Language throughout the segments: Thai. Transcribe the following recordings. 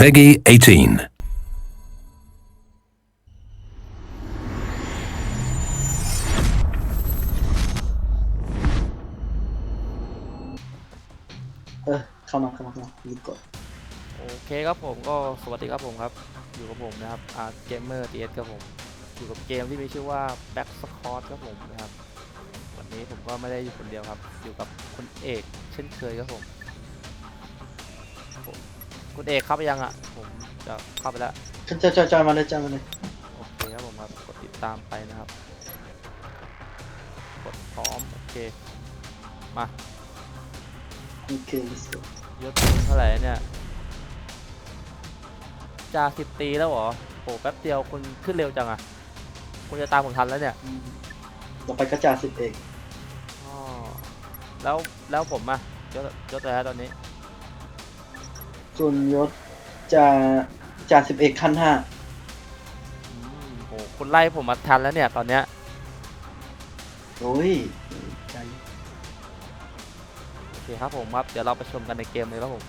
Peggy 18. เออเข้ามาเข้ามาเข้ามารีบกดโอเคครับผมก็สวัสดีครับผมครับ อยู่กับผมนะครับอาร์เกมเมอร์ทีเอสครับผม อยู่กับเกมที่มีชื่อว่า Back s c o t ครับผมนะครับ วันนี้ผมก็ไม่ได้อยู่คนเดียวครับ อยู่กับคุณเอกเช่นเคยครับผมผม คุณเอกเข้าไปยังอะ ผมจะเข้าไปแล้ว จอยจอยจอยมาเลยจอยมาเลยโอเคครับผมครับ กดติดตามไปนะครับ กดพร้อม โอเค มาโอเค let's go ยศเท่าไหร่เนี่ยจ่าสิบตีแล้วเหรอโหแป๊บเดียวคุณขึ้นเร็วจังอะคุณจะตามผมทันแล้วเนี่ยอืมต่อไปก็จ่าสิบเอก อ๋อแล้วแล้วผมอะยศยศอะไรฮะตอนนี้ ส่วนยศจ่าจ่าสิบเอกขั้นห้าอืมโหคุณไล่ผมมาทันแล้วเนี่ยตอนเนี้ย โอ้ยใจโอเคครับผมครับ เดี๋ยวเราไปชมกันในเกมเลยครับผม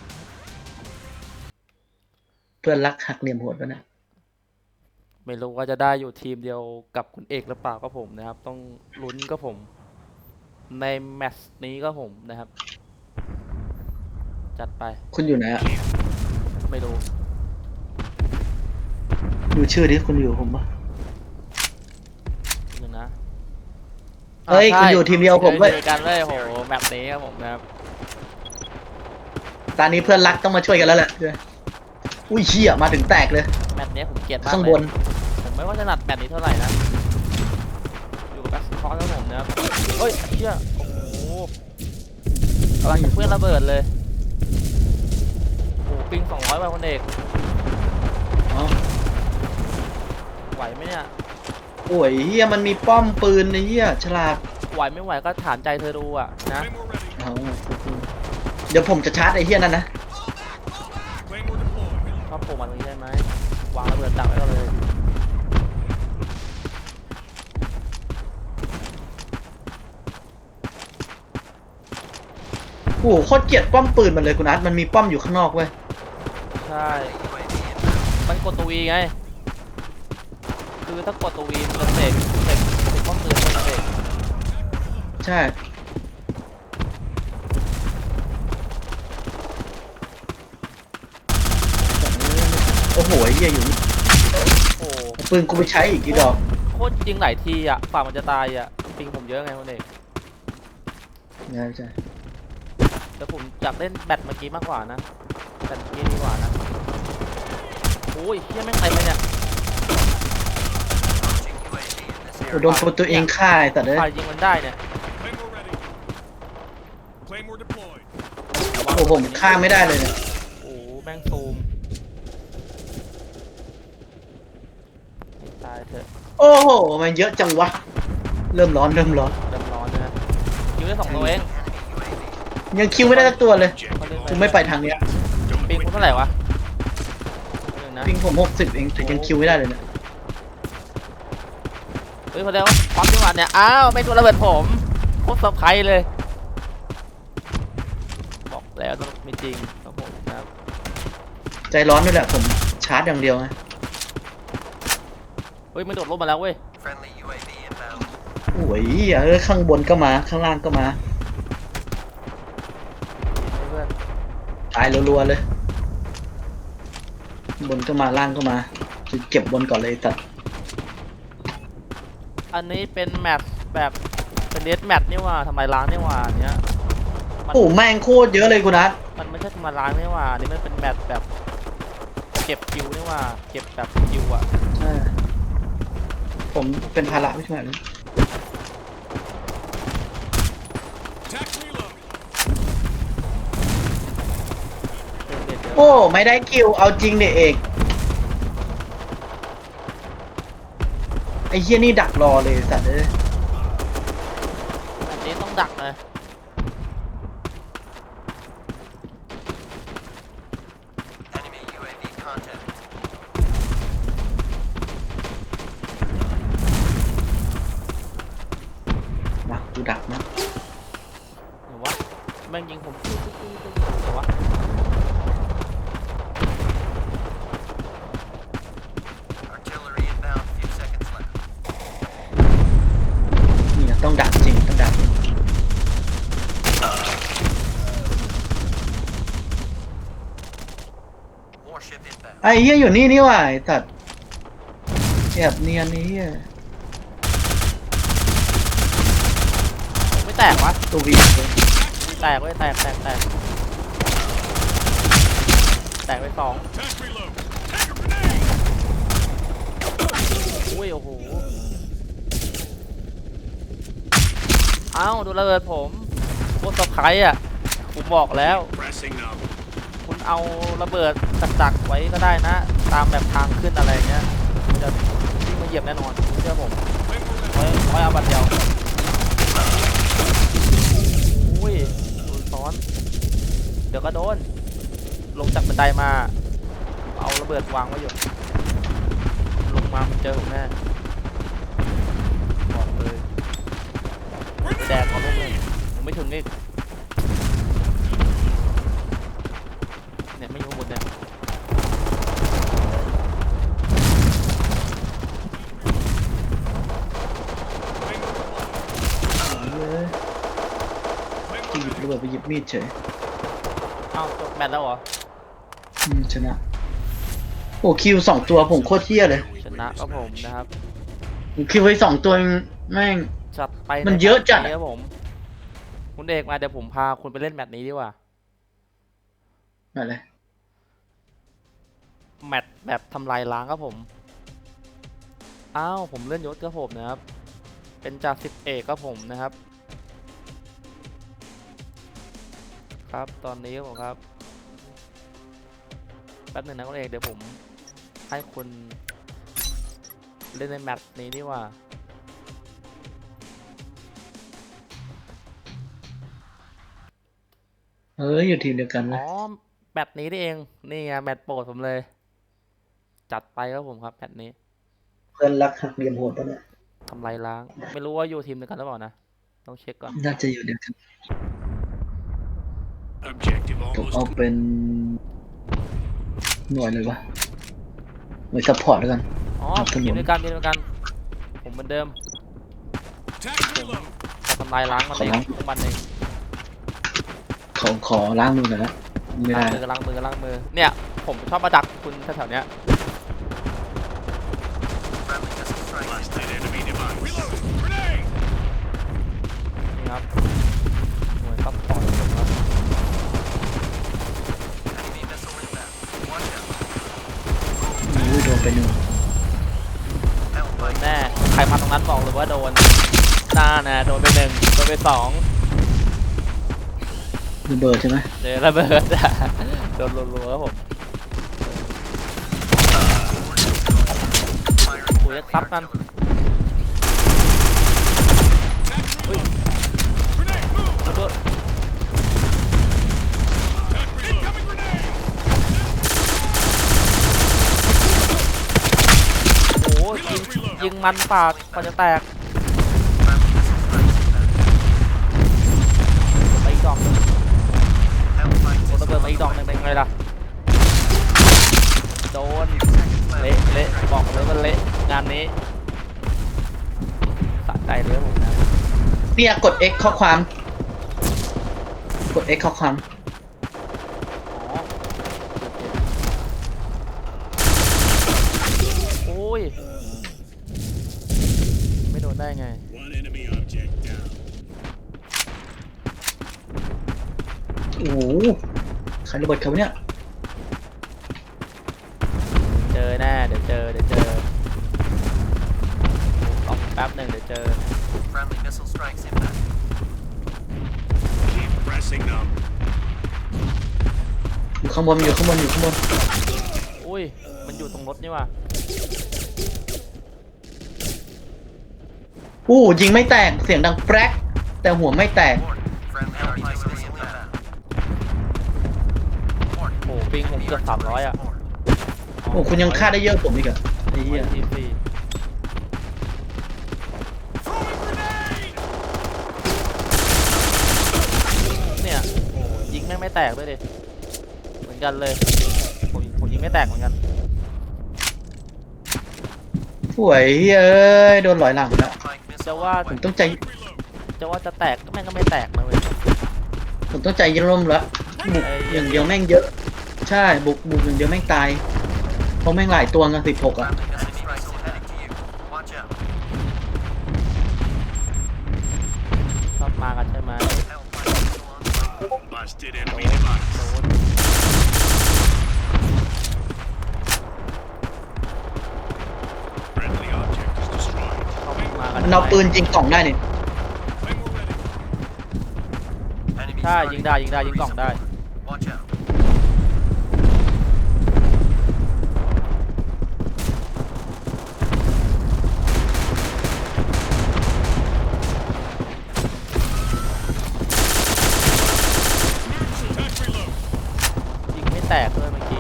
เพื่อนรักหักเหลี่ยมโหดวะเนะ ไม่รู้ว่าจะได้อยู่ทีมเดียวกับคุณเอกหรือเปล่าก็ผมนะครับ ต้องลุ้นก็ผม ในแมตช์นี้ก็ผมนะครับ จัดไป คุณอยู่ไหนอะไม่รู้ ดูชื่อดิคุณอยู่ผมปะนึงนะเฮ้ยาใช่คุณอยู่ทีมเดียวผมเว้ยเจอกันเลยโหแมปนี้ครับผมนะครับตอนนี้เพื่อนรักต้องมาช่วยกันแล้วแหละอุ้ยเชี่ยมาถึงแตกเลย แมปนี้ผมเกลียดมากข้างเลบยนผมไม่ว่าจะหนัดแมปนี้เท่าไหร่นะ อยู่กับแบ็คสคอร์ครับผมนะครับเฮ้ยเชี่ยโอ้โหกำลังจะเพื่อนระเบิดเลยโอ้โห ปิงสองร้อยวันคนเอกอ๋อไหวไหมเนี่ย โอ้ยเฮียมันมีป้อมปืนในเฮียฉลาดไหวไม่ไหวก็ถามใจเธอดูอะนะเอาเดี๋ยวผมจะชาร์จไอ้เฮียนั่นนะชอบโผล่มาตรงนี้ได้ไหมวางระเบิดดักไว้ก็เลยโอ้โหโคตรเกลียดป้อมปืนมันเลยคุณอาร์ตมันมีป้อมอยู่ข้างนอกเว้ย ใช่ มันกดตัววีไง คือถ้ากดตัววีมันจะเสกเสกเสกป้อมปืนมันจะเสกใช่ โอ้โหไอ้เฮียอยู่นี่โอ้โหปืนกูไปใช้อีกกี่ดอก โคตรยิงหลายทีอะฝ่ามันจะตายอะปิงผมเยอะไงคนเอกใช่ใช่ แต่ผมอยากเล่นแบตเมื่อกี้มากกว่านะ แบตเมื่อกี้ดีกว่านะโอ้ยเฮียแม่งเต็มเลยเนี่ยโอ้โดนคนตัวเองฆ่าไอ้สัตว์เอ้ยฝ่ายยิงมันได้เนี่ย Claymore ready. Claymore deployed. โอ้โหผมฆ่าไม่ได้เลยเนี่ยโอ้โหแม่งซูมให้ตายเถอะโอ้โหมันเยอะจังวะ เริ่มร้อนเริ่มร้อนเริ่มร้อนเลยนะคิวได้สองตัวเองยังคิวไม่ได้สักตัวเลยเขาเล่นกูไม่ไปทางเนี้ย ปิงคุณเท่าไหร่วะหนึ่งนะปิงผมหกสิบเองแต่ยังคิวไม่ได้เลยเนี่ยเฮ้ยเขาเรียกว่าความจังหวะเนี่ยอ้าวไม่ตัวระเบิดผมโคตรเซอร์ไพรส์เลย บอกแล้วต้องมีจริงครับผมนะครับใจร้อนด้วยแหละผมชาร์จอย่างเดียวไงเฮ้ยมันโดดลงมาแล้วเว้ย Friendly UAV inbound. โอ้ยเออข้างบนก็มาข้างล่างก็มาเพื่อนตายรัวๆเลย บนก็มาล่างก็มาจะเก็บบนก่อนเลยตัดอันนี้เป็นแมตช์แบบเป็นเดสแมตช์นี่หว่าทำไมล้างนี่หว่าอันเนี้ยมันโอ้แม่งโคตรเยอะเลยคุณนัทมันไม่ใช่ทำไมล้างนี่หว่าอันนี่มันเป็นแมตช์แบบ เก็บคิวนี่หว่า เก็บแบบคิวอะใช่ผมเป็นภาระไม่ใช่ไหม Tax reload. เป็นเด็ดเย อะโอ้ ไม่ได้คิว เอาจริงเนี่ยเอกไอ้เฮียนี่ดักรอเลยสัตว์เอ้ยอันนี้ต้องดักนะ Enemy UAV contact. มากูดักนะหรือว่าแม่งยิงผมหรือวะ ไอ้เหี้ยอยู่นี่นี่หว่าไอ้ตัดแอบเนียนนี่เหี้ยไม่แตกวะตัววีเลยแตกเว้ยแตกแตกแตกแตกไปสอง Attack reload. Take a grenade. อุ้ยโอ้โหเอ้าดูระเบิดผมโคตรเซอร์ไพรส์อะผมบอกแล้ว Pressing now. คุณเอาระเบิดตักๆไว้ก็ได้นะ ตามแบบทางขึ้นอะไรเงี้ยมันจะวิ่งมาเหยียบแน่นอนเชื่อผม Claymore ready. ไว้ไว้เอาบัตรเดียวอุ้ยโดนซ้อน เดี๋ยวก็โดน ลงจากบันไดมา เอาระเบิดวางไว้อยู่ ลงมามันเจอผมแน่บอกเลยแดดเขาลงเลยไม่ถึงอีกเนี่ยไม่อยู่ข้างบนเนี่ย Claymore deployed. เหี้ย Claymore จะหยิบระเบิดไปหยิบ มีดเฉยเอ้าจบแมตช์แล้วเหรอ อืมชนะ โอ้คิวสองตัวผมโคตรเที่ยเลย ชนะก็ผมนะครับคิวไปสองตัวแม่ง จัดไปมันเยอะจัดอะใแมตช์นี้ครับผม คุณเอกมาเดี๋ยวผมพาคุณไปเล่นแมตช์นี้ดีกว่า อะไรแมตช์แบบทำลายล้างครับผม อ้าวผมเลื่อนยศครับผมนะครับ เป็นจากสิบเอกครับผมนะครับ ครับ ตอนนี้ครับผมครับ แป๊บหนึ่งนะคุณเอกเดี๋ยวผมให้คุณเล่นในแมตช์นี้ดีกว่าเอออยู่ทีมเดียวกันเลอ๋ยอแมตช์นี้นี่เอง นี่ไงแมตช์โปรดผมเลย จัดไปครับผมครับแมตช์นี้ เพื่อนรักหักเหลี่ยมโหดปะเนี่ยทำลายล้าง ไม่รู้ว่าอยู่ทีมเดียวกันหรือเปล่านะ ต้องเช็คก่อน น่าจะอยู่เดียวกัน Objective ผม almost เอาเป็น หน่วยเลยวะหน่วยซัพพอร์ตแล้วกัน อ๋อครับผมทีมเดียวกันทีมเดียวกัน ผมเหมือนเดิม Attack reload. จะทำลายล้างมันเองพวกมันเองขอขอล้างมือหน่อยนะไม่ล้าได้งมือล้างมือล้างมือ เนี่ย ผมชอบมาดักคุณแถวๆเนี้ย น่านะโดนไปหนึ่งโดนไปสองระเบิดใช่ไหมเจอระเบิดอะโดนรัวๆครับผม Firing คุยซับกัน Attack reload. Grenade. Move. แล้วก็ Attack reload. Incoming grenade. โอ้โหยิงยิงมันปากกว่าจะแตก อีกดอกหนึงเป็นไงล่ะ โดน Seconds left. เละเละบอกเลยว่าเละงานนี้สะใจเลยครับผมนะเนี่ยกด X ข้อความ กด X ข้อความอ๋อโอ้ย ไม่โดนได้ไง One enemy object down. โอ้โห ใครระเบิดเขาเนี่ยเจอแน่เดี๋ยวเจอเดี๋ยวเจอรอแป๊บหนึ่งเดี๋ยวเจอ Friendly missile strikes inbound. Keep pressing them. อยู่ข้างบนอยู่ข้างบนอยู่ข้างบนอุ้ย มันอยู่ตรงรถนี่ว่ะอู้ยิงไม่แตกเสียงดังแปรกแต่หัวไม่แตก Warning. Friendly artillery inbound. โอ้ปิงผมเกือบสามร้อยอะโอ้คุณยังฆ่าได้เยอะกว่าผมอีกอะไอ้เหี้ยทีสี่ Throwing grenade. เนี่ยโอ้ยิงแม่งไม่แตกด้วยดิเหมือนกันเลยผมผมยิงไม่แตกเหมือนกันสวยเอ้ยโดนหลอยหลังแล้ว Spike จะ missile ว่า on ผม way. ต้องใจ Reload. จะว่าจะแตกก็แม่งก็ไม่แตกนะเว้ยผมต้องใจเย็นร่มแล้วบุกอย่างเดียวแม่งเยอะ ใช่บุกบุกอย่างเดียวแม่งตายราะแม่งหลายตัวกันสิบหกอะ Friendly missile strikes heading to you. Watch out. ชอบมากันใช่ไหม Hellfire missile on the way. Busted โด enemy น device. โดน Friendly object is destroyed. ชอบมากันมันเอาปืนยิงกล่องได้นี่ When we're ready. Enemy ใช่ starting ยิงได้ยิงได้ยิงกล่องได้ Watch out. Attack reload. ยิงไม่แตกเลยเมื่อกี้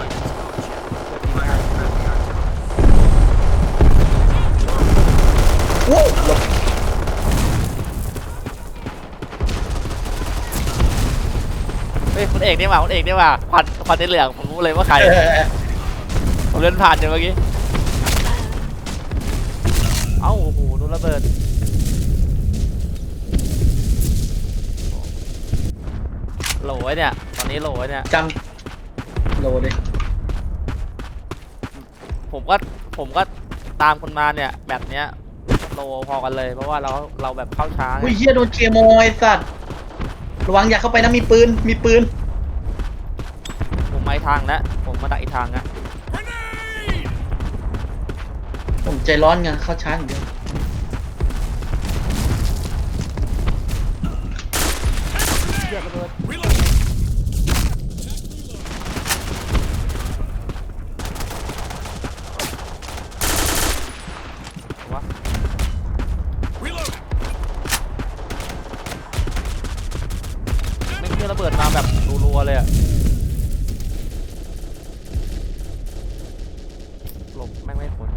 Check. เพื่อยิง Fire ให้ friendly artillery. วู้หลบ เฮ้ยคุณเอกนี่หว่าคุณเอกนี่หว่าควันควันในเหลืองผมรู้เลยว่าใครเออผมเล่นผ่านอยู่เมื่อกี้เอ้าโอ้โหโดนระเบิดโหลไว้เนี่ยตอนนี้โหลไว้เนี่ยจำโลดิผมก็ผมก็ตามคนมาเนี่ยแบบเนี้ยโลพอกันเลย เพราะว่าเราเราแบบเข้าช้าไง อุ้ยเฮียโดนเคโมไอ้สัตว์ระวังอย่าเข้าไปนะมีปืนมีปืนผมมาอี กทางแล้วผมมาดักอีกทางนะผมใจร้อนไงเข้าช้าอย่างเดียว เรียกระเบิด Reload. Attack reload. วะ Reload. ไม่งเรียกระเบิดมาแบบรัวๆเลยอะหลบแม่งไม่พ้น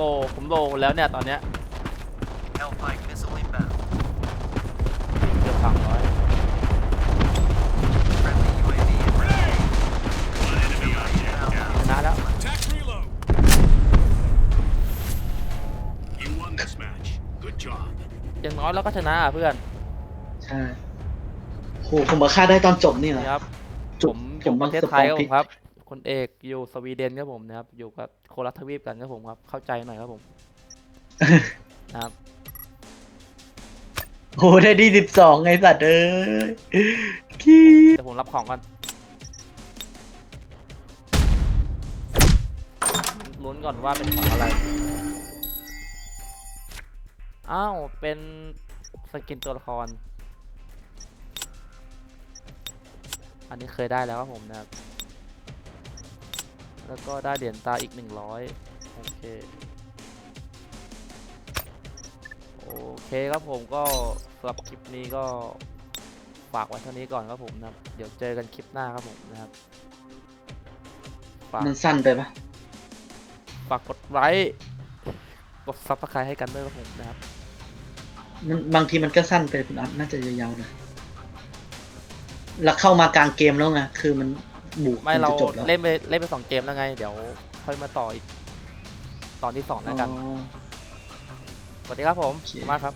โลผมโลหมดแล้วเนี่ยตอนเนี้ย Hellfire missile inbound. เกือบสามร้อย Friendly UAV inbound. One enemy object ช down. นะแล้ว Attack reload. You won this match. Good job. อย่างน้อยเราก็ชนะอะเพื่อนใช่โหผมมาฆ่าได้ตอนจบนี่เหรอนี่ครับ จุผดมอผยู่มปมาระเทศสไทปอยนครับพิผกมครับ คุณเอกอยู่สวีเดนครับผมนะครับ อยู่กับโคลัสทวีปกันครับผมครับ เข้าใจหน่อยครับผมนะครับโหได้ดีสิบสองไงสัตว์เอ้ยขี้เดี๋ยวผมรับของก่อนลุ้นก่อนว่าเป็นของอะไร อ้าว เป็นสกินตัวละคร อันนี้เคยได้แล้วครับผมนะครับ แล้วก็ได้เหรียญตาอีกหนึ่งร้อยโอเค โอเคครับผมก็สำหรับคลิปนี้ก็ฝากไว้เท่านี้ก่อนครับผมนะครับ เดี๋ยวเจอกันคลิปหน้าครับผมนะครับฝากมันสั้นไปปะฝากกดไลค์กดซับสไครต์ให้กันด้วยครับผมนะครับ มันบางทีมันก็สั้นไปคุณอัพน่าจะยาวๆหนะแล้วเข้ามากลางเกมแล้วไงคือมัน บุกไม่นเราจะจบแล้วเล่นไปเล่นไปสองเกมแล้วไง เดี๋ยวค่อยมาต่ออีกตอนที่สองแล้วกันอ๋อ สวัสดีครับผมโอเค มากครับ